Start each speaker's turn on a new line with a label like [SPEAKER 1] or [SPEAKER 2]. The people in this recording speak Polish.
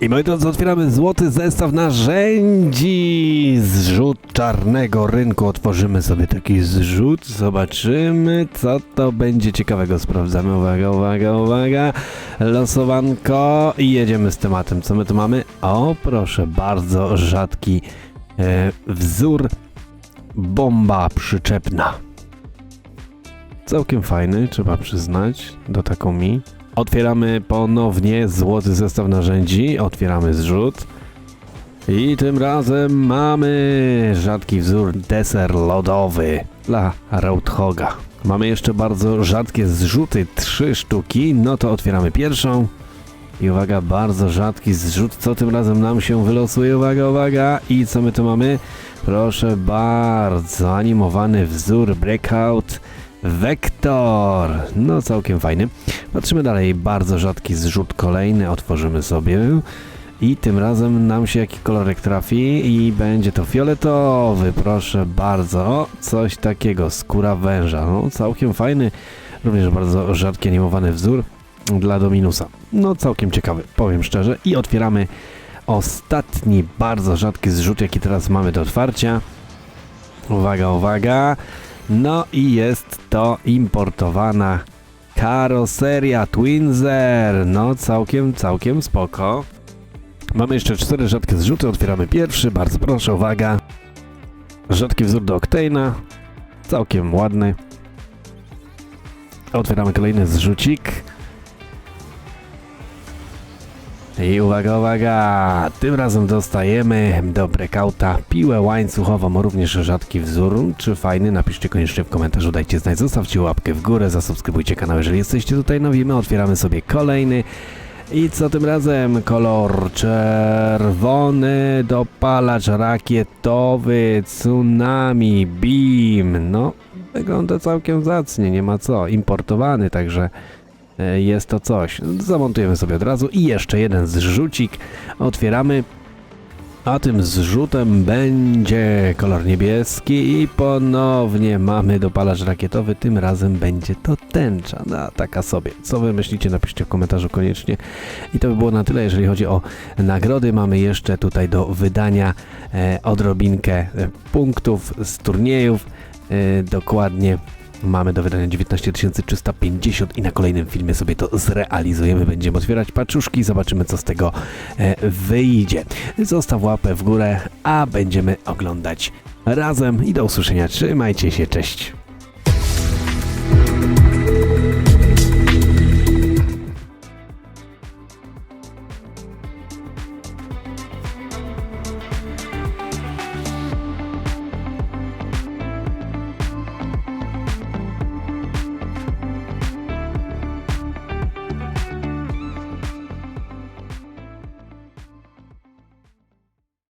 [SPEAKER 1] I moi drodzy, otwieramy złoty zestaw narzędzi. Zrzut czarnego rynku. Otworzymy sobie taki zrzut. Zobaczymy, co to będzie ciekawego. Sprawdzamy. Uwaga, uwaga, uwaga. Losowanko. I jedziemy z tematem. Co my tu mamy? O, proszę, bardzo rzadki e, wzór. Bomba przyczepna. Całkiem fajny, trzeba przyznać, do taką mi. Otwieramy ponownie złoty zestaw narzędzi, otwieramy zrzut. I tym razem mamy rzadki wzór deser lodowy dla Roadhoga. Mamy jeszcze bardzo rzadkie zrzuty, trzy sztuki, no to otwieramy pierwszą. I uwaga, bardzo rzadki zrzut, co tym razem nam się wylosuje, uwaga, uwaga. I co my tu mamy? Proszę bardzo, animowany wzór Breakout Vector. No całkiem fajny. Patrzymy dalej, bardzo rzadki zrzut kolejny, otworzymy sobie. I tym razem nam się jaki kolorek trafi i będzie to fioletowy, proszę bardzo. Coś takiego, skóra węża. No całkiem fajny, również bardzo rzadki animowany wzór dla Dominusa. No całkiem ciekawy, powiem szczerze. I otwieramy ostatni bardzo rzadki zrzut, jaki teraz mamy do otwarcia. Uwaga, uwaga. No i jest to importowana karoseria Twinzer. No całkiem, całkiem spoko. Mamy jeszcze cztery rzadkie zrzuty. Otwieramy pierwszy, bardzo proszę, uwaga. Rzadki wzór do Octane'a. Całkiem ładny. Otwieramy kolejny zrzucik. I uwaga, uwaga! Tym razem dostajemy do breakouta piłę łańcuchową, również rzadki wzór. Czy fajny? Napiszcie koniecznie w komentarzu, dajcie znać, zostawcie łapkę w górę, zasubskrybujcie kanał, jeżeli jesteście tutaj nowi. My otwieramy sobie kolejny. I co tym razem? Kolor czerwony, dopalacz rakietowy, tsunami, beam. No, wygląda całkiem zacnie, nie ma co. Importowany, także jest to coś. Zamontujemy sobie od razu i jeszcze jeden zrzucik. Otwieramy. A tym zrzutem będzie kolor niebieski i ponownie mamy dopalacz rakietowy. Tym razem będzie to tęcza. No, taka sobie. Co wy myślicie? Napiszcie w komentarzu koniecznie. I to by było na tyle, jeżeli chodzi o nagrody. Mamy jeszcze tutaj do wydania e, odrobinkę e, punktów z turniejów. E, dokładnie mamy do wydania 19 350 i na kolejnym filmie sobie to zrealizujemy. Będziemy otwierać paczuszki, zobaczymy co z tego e, wyjdzie. Zostaw łapę w górę, a będziemy oglądać razem i do usłyszenia. Trzymajcie się, cześć.